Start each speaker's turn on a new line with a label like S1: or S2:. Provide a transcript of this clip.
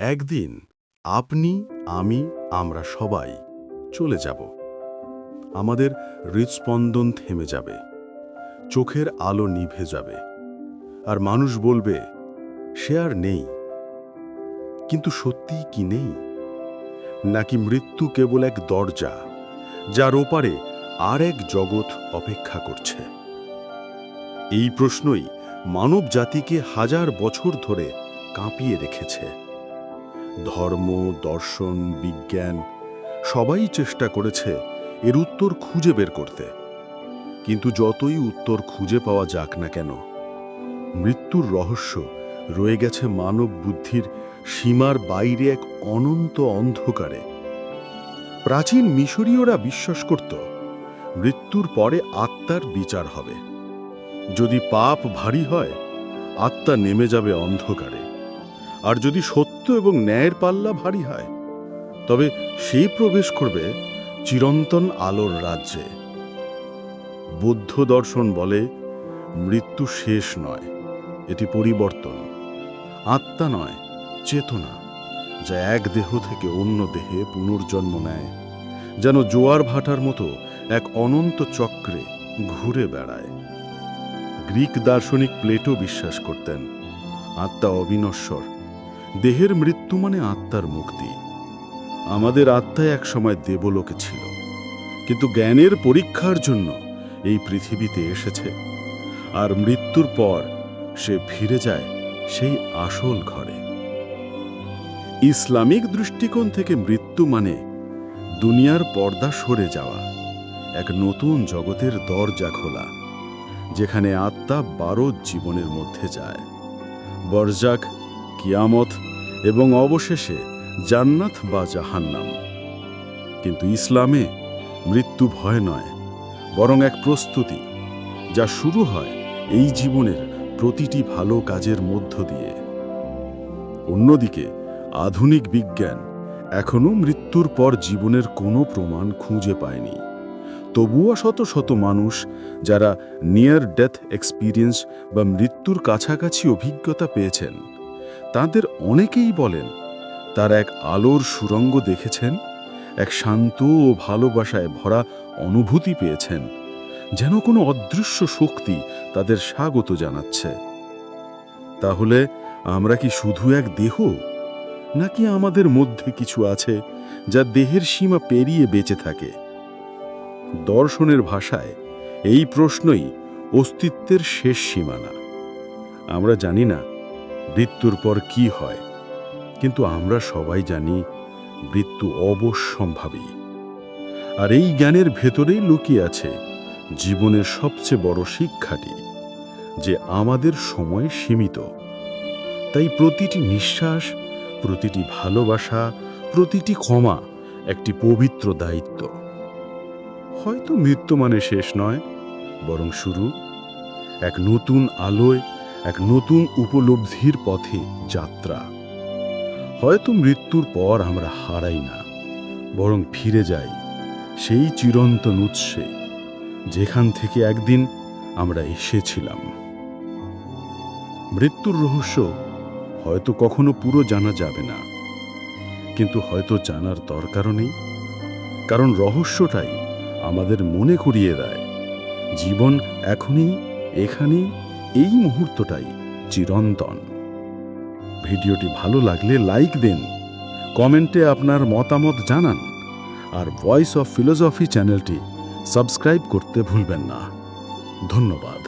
S1: একদিন আপনি, আমি, আমরা সবাই চলে যাব। আমাদের হৃদস্পন্দন থেমে যাবে। চোখের আলো নিভে যাবে। আর মানুষ বলবে, সে আর নেই। কিন্তু সত্যিই কি নেই? নাকি মৃত্যু কেবল এক দরজা, যার ওপারে আর এক জগৎ অপেক্ষা করছে? এই প্রশ্নই মানব জাতিকে হাজার বছর ধরে কাঁপিয়ে রেখেছে। ধর্ম, দর্শন, বিজ্ঞান, সবাই চেষ্টা করেছে এর উত্তর খুঁজে বের করতে। কিন্তু যতই উত্তর খুঁজে পাওয়া যাক না কেন, মৃত্যুর রহস্য রয়ে গেছে মানব বুদ্ধির সীমার বাইরে এক অনন্ত অন্ধকারে। প্রাচীন মিশরীয়রা বিশ্বাস করত, মৃত্যুর পরে আত্মার বিচার হবে। যদি পাপ ভারী হয়, আত্মা নেমে যাবে অন্ধকারে। আর যদি সত্য এবং ন্যায়ের পাল্লা ভারী হয়, তবে সে প্রবেশ করবে চিরন্তন আলোর রাজ্যে। বৌদ্ধ দর্শন বলে, মৃত্যু শেষ নয়, এটি পরিবর্তন। আত্মা নয়, চেতনা, যা এক দেহ থেকে অন্য দেহে পুনর্জন্ম নেয়, যেন জোয়ার ভাটার মতো এক অনন্ত চক্রে ঘুরে বেড়ায়। গ্রিক দার্শনিক প্লেটো বিশ্বাস করতেন, আত্মা অবিনশ্বর দেহের মৃত্যু মানে আত্মার মুক্তি। আমাদের আত্মা একসময় দেবলোকে ছিল। কিন্তু জ্ঞানের পরীক্ষার জন্য এই পৃথিবীতে এসেছে। আর মৃত্যুর পর সে ফিরে যায় সেই আসল ঘরে। ইসলামিক দৃষ্টিকোণ থেকে মৃত্যু মানে দুনিয়ার পর্দা সরে যাওয়া, এক নতুন জগতের দরজা খোলা, যেখানে আত্মা বারো জীবনের মধ্যে যায়। বরজাক কিয়ামত এবং অবশেষে জান্নাত বা জাহান্নাম। কিন্তু ইসলামে মৃত্যু ভয় নয়, বরং এক প্রস্তুতি, যা শুরু হয় এই জীবনের প্রতিটি ভালো কাজের মধ্য দিয়ে। অন্যদিকে, আধুনিক বিজ্ঞান এখনও মৃত্যুর পর জীবনের কোনো প্রমাণ খুঁজে পায়নি। তবুও শত শত মানুষ, যারা নিয়ার ডেথ এক্সপিরিয়েন্স বা মৃত্যুর কাছাকাছি অভিজ্ঞতা পেয়েছেন তাদের অনেকেই বলেন, তার এক আলোর সুরঙ্গ দেখেছেন, এক শান্ত ও ভালোবাসায় ভরা অনুভূতি পেয়েছেন, যেন কোনো অদৃশ্য শক্তি তাদের স্বাগত জানাচ্ছে। তাহলে আমরা কি শুধু এক দেহ? নাকি আমাদের মধ্যে কিছু আছে যা দেহের সীমা পেরিয়ে বেঁচে থাকে? দর্শনের ভাষায় এই প্রশ্নই অস্তিত্বের শেষ সীমানা। আমরা জানি না মৃত্যুর পর কি হয়? কিন্তু আমরা সবাই জানি মৃত্যু অবশ্যম্ভাবী। আর এই জ্ঞানের ভেতরেই লুকিয়ে আছে জীবনের সবচেয়ে বড় শিক্ষাটি, যে আমাদের সময় সীমিত। তাই প্রতিটি নিঃশ্বাস, প্রতিটি ভালোবাসা, প্রতিটি ক্ষমা একটি পবিত্র দায়িত্ব। হয়তো মৃত্যু মানে শেষ নয়, বরং শুরু। এক নতুন আলোয় এক নতুন উপলব্ধির পথে যাত্রা। হয়তো মৃত্যুর পর আমরা হারাই না, বরং ফিরে যাই সেই চিরন্তন উৎসে, যেখান থেকে একদিন আমরা এসেছিলাম। মৃত্যুর রহস্য হয়তো কখনো পুরো জানা যাবে না, কিন্তু হয়তো জানার দরকারও নেই, কারণ রহস্যটাই আমাদের মনে করিয়ে দেয়, জীবন এখনই এখানেই এই মুহূর্তটাই চিরন্তন। ভিডিওটি ভালো লাগলে লাইক দিন, কমেন্টে আপনার মতামত জানান, আর ভয়েস অফ ফিলোসফি চ্যানেলটি সাবস্ক্রাইব করতে ভুলবেন না। ধন্যবাদ।